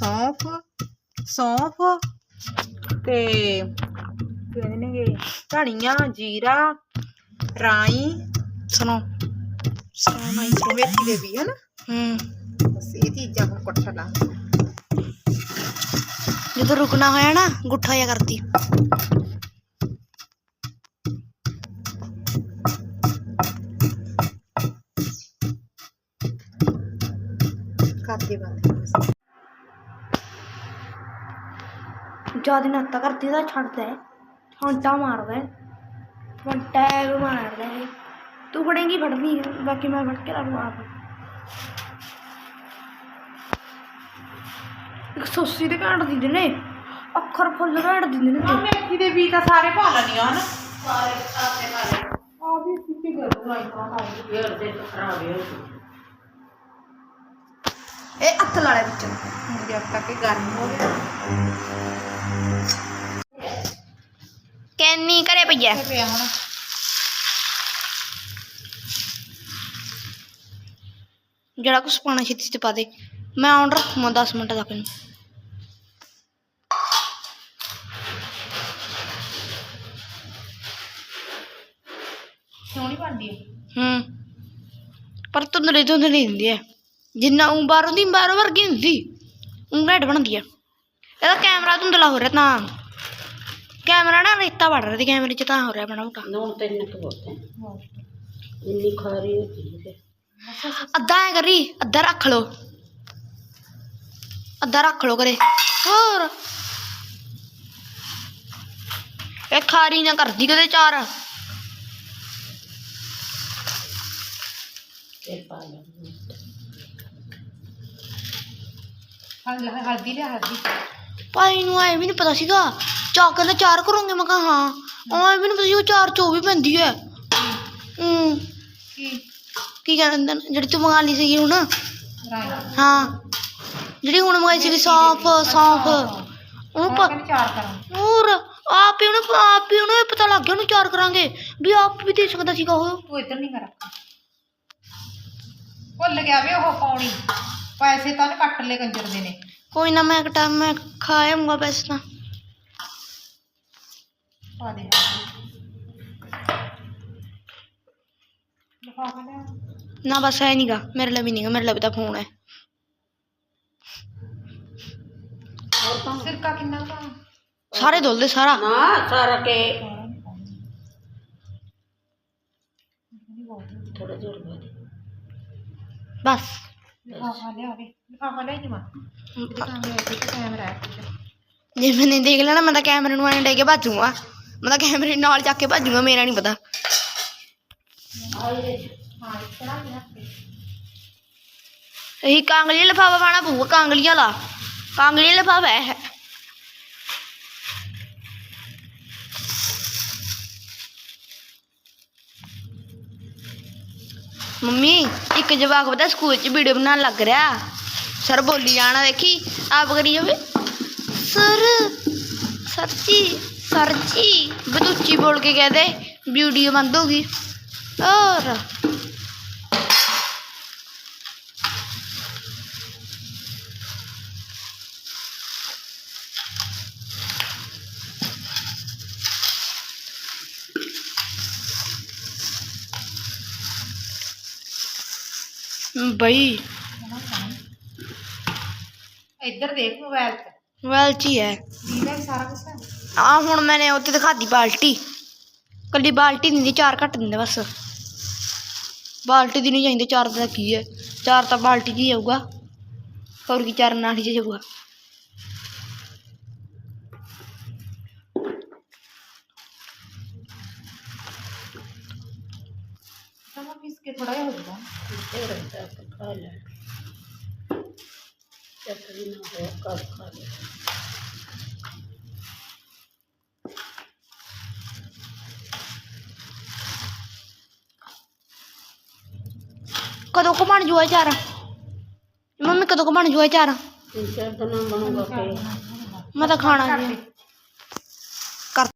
सौंफ सौंफ ते कहने धनिया जीरा राई सुनो मेथी देवी है ना बस ये चीजा को कट्ठा डाल जो रुकना होया ना गुठा या करती खाते ਜ਼ਿਆਦਾ ਨਾਤਾ ਕਰਦੀ ਤਾਂ ਛੱਡਦਾ ਹੈ। ਫੰਟਾ ਮਾਰਦਾ ਹੈ। ਫੰਟਾ ਮਾਰਦਾ ਹੈ। ਤੂੰ ਫੜੇਂਗੀ ਫੜਨੀ ਹੈ ਬਾਕੀ ਮੈਂ ਫੜ ਕੇ ਰੱਖੂ ਆਪ। ਇੱਕ ਸੋਸੀ ਦੇ ਘਾਟ ਦਿੰਦੇ ਨੇ। ਅੱਖਰ ਫੁੱਲ ਘਾਟ ਦਿੰਦੇ ਨੇ। ਆ ਤੇ ਮੇਥੀ ਦੇ ਵੀ ਤਾਂ ਸਾਰੇ ਪਾ ਲੈਣੀ ਆ ਹਨਾ? ਸਾਰੇ ਆਸੇ ਪਾਸੇ ਆ ਵੀ ਸਿੱਧੀ ਕਰ ਲਾਈ ਤਾਂ ਯਾਰ ਦੇ ਖਰਾਬ ਹੈ ਇਹ ਅੱਤ ਲਾਲੇ ਵਿੱਚ। ਹੁਣ ਜਦ ਤੱਕ ਗਰਮ ਹੋ ਗਿਆ। ਪਿਆ ਹੁਣ। ਜਿਹੜਾ ਕੁਛ ਪਾਣਾ ਛੇਤੀ ਤੇ ਪਾ ਦੇ। ਮੈਂ ਆਉਣ ਰੱਖੂਗਾ 10 ਮਿੰਟ ਤੱਕ ਨੂੰ। ਸੋਹਣੀ ਬਣਦੀ ਹੈ ਹੂੰ। ਪਰ ਹੁੰਦੀ ਹੈ। ਜਿੰਨਾ ਉਹ ਬਾਹਰੋਂ ਦੀ ਬਾਹਰੋਂ ਵਰਗੀ ਹੁੰਦੀ। ਉਹ ਘੱਟ ਬਣਦੀ ਹੈ। ਇਹਦਾ ਕੈਮਰਾ ਧੁੰਦਲਾ ਹੋ ਰਿਹਾ ਤਾਂ। ਕੈਮਰਾ ਨਾ ਰੇਤਾ ਵੜ ਰਿਹਾ ਤੇ ਕੈਮਰੇ 'ਚ ਤਾਂ ਹੋ ਰਿਹਾ ਬਣਾ ਮੋਟਾ। ਨੂਨ ਤੇ ਨਿਕ ਬੋਤੇ ਇੰਨੀ ਖਾਰੀ ਹੋਈ ਹੈ। ਅੱਧਾ ਐ ਕਰੀ ਅੱਧਾ ਰੱਖ ਲੋ ਅੱਧਾ ਰੱਖ ਲੋ ਕਰੇ। ਹੋਰ। ਇਹ ਖਾਰੀ ਨਾ ਕਰਦੀ ਕਦੇ ਚਾਰ। ਤੇ ਪਾ ਲੈ ਹਲ- ਹਲਦੀ ਲਿਆ ਹਲਦੀ। ਭਾਈ ਨੂੰ ਐ ਵੀ ਨਹੀਂ ਪਤਾ ਸੀਗਾ। ਚਾਰ ਕਹਿੰਦਾ ਚਾਰ ਕਰੋਗੇ ਮੈਂ ਕਿਹਾ ਹਾਂ। ਵੀ ਨਹੀਂ ਪਤਾ ਸੀ ਉਹ ਚਾਰ ਚੋ ਵੀ ਪੈਂਦੀ ਹੈ। ਹੂੰ। ਕੀ? ਕੀ ਕਹਿੰਦੇ ਨੇ? ਜਿਹੜੀ ਤੂੰ ਮੰਗਾ ਲਈ ਸੀਗੀ ਹੁਣ? ਹਾਂ। ਜਿਹੜੀ ਹੁਣ ਮੰਗਾਈ ਸੀਗੀ ਸੌਂਫ ਸੌਂਫ। ਉਹਨੂੰ ਪ- ਚਾਰ ਕਰਾਂ। ਹੋਰ ਆਪ ਹੀ ਉਹਨੂੰ ਆਪ ਹੀ ਉਹਨੂੰ ਇਹ ਪਤਾ ਲੱਗ ਗਿਆ ਉਹਨੂੰ ਚਾਰ ਕਰਾਂਗੇ। ਵੀ ਆਪ ਵੀ ਦੇ ਸਕਦਾ ਸੀਗਾ ਉਹ। ਤੂੰ ਇੱਧਰ ਨਹੀਂ ਕਰ ਭੁੱਲ ਗਿਆ ਵੇ ਉਹ ਪਾਉਣੀ। ਪੈਸੇ ਤਾਂ ਉਹਨੇ ਕੱਟ ਲਏ ਕੰਜਰ ਦੇ ਨੇ। ਕੋਈ ਨਾ ਮੈਂ ਇੱਕ ਟਾਈਮ ਮੈਂ ਖਾਇਆਂਗਾ ਪੈਸੇ ਤਾਂ। ਪਾ ਦੇ ਲਿਫਾਫਾ ਲਿਆ। ਨਾ ਬਸ ਹੈ ਨਹੀਂਗਾ ਮੇਰੇ ਲਈ ਨਹੀਂਗਾ ਮੇਰੇ ਲਈ ਤਾਂ ਫੋਨ ਹੈ ਹੋਰ ਤਾਂ ਸਿਰਕਾ ਕਿੰਨਾ ਪਾ ਸਾਰੇ ਦੁੱਲ ਦੇ ਸਾਰਾ। ਨਾ ਸਾਰਾ ਕੇ। ਥੋੜਾ ਜਿਹਾ ਹੋਰ ਪਾ ਦੇ। ਬਸ। ਲਿਫਾਫਾ ਲਿਆ ਵੇ ਲਿਫਾਫਾ ਲੈ ਜਮਾ ਦੁਕਾਨ ਦੇ ਵਿੱਚ ਕੈਮਰਾ ਹੈ ਜੇ ਮੈਨੇ ਦੇਖ ਲੈਣਾ ਮੈਂ ਤਾਂ ਕੈਮਰੇ ਨੂੰ ਐਂ ਡੇ ਕੇ ਭੱਜੂਗਾ ਮੈਂ ਤਾਂ ਕੈਮਰੇ ਨਾਲ ਚੱਕ ਕੇ ਭੱਜੂਗਾ ਮੇਰਾ ਨਹੀਂ ਪਤਾ ਹਾਂ ਇਤਨਾ ਨਹੀਂ ਹੱਥੇ ਇਹੀ ਕਾਂਗਲੀ ਲਫਾਫਾ ਪਾਣਾ ਪਊਗਾ ਕਾਂਗਲੀ ਵਾਲਾ ਕਾਂਗਲੀ ਲਫਾਫਾ ਹੈ ਮੰਮੀ ਇੱਕ ਜਵਾਕ ਪਤਾ ਸਕੂਲ 'ਚ ਵੀਡੀਓ ਬਣਾਉਣ ਲੱਗ ਰਿਹਾ ਸਰ ਬੋਲੀ ਜਾਣਾ ਦੇਖੀ ਆਪ ਕਰੀ ਜਾਵੇ ਸਰ ਸਰ sir ji बदूची बोल के कह दे वीडियो तो बंद होगी। और? भाई इधर देख मोबाइल मोबाइल ही। है सारा कुछ है? ਆ ਹੁਣ ਮੈਨੇ ਉੱਤੇ ਦਿਖਾਤੀ ਬਾਲਟੀ ਕੱਲੀ ਬਾਲਟੀ ਦਿੰਦੀ ਚਾਰ ਘੱਟ ਦਿੰਦੇ ਬਸ ਬਾਲਟੀ ਦੀ ਨਹੀਂ ਚਾਹੀਦੀ ਚਾਰ ਦਾ ਕੀ ਹੈ ਚਾਰ ਤਾਂ ਬਾਲਟੀ 'ਚ ਹੀ ਆਊਗਾ ਹੋਰ ਕੀ ਚਾਰ ਨਾਲ ਹੀ ਜਾਊਗਾ ਸਮਾਂ ਪੀਸ ਕੇ ਥੋੜਾ ਜਿਹਾ ਹੋ ਜਾਊਗਾ ਤੇ ਰਹਿਤਾ ਤਾਂ ਖਾ ਲੈ ਚੱਕਰੀ ਨਾ ਹੋ ਕਰ कदों को बन जुआ चारा? मम्मी कदों को बन जुआ चार? मैं तो खाना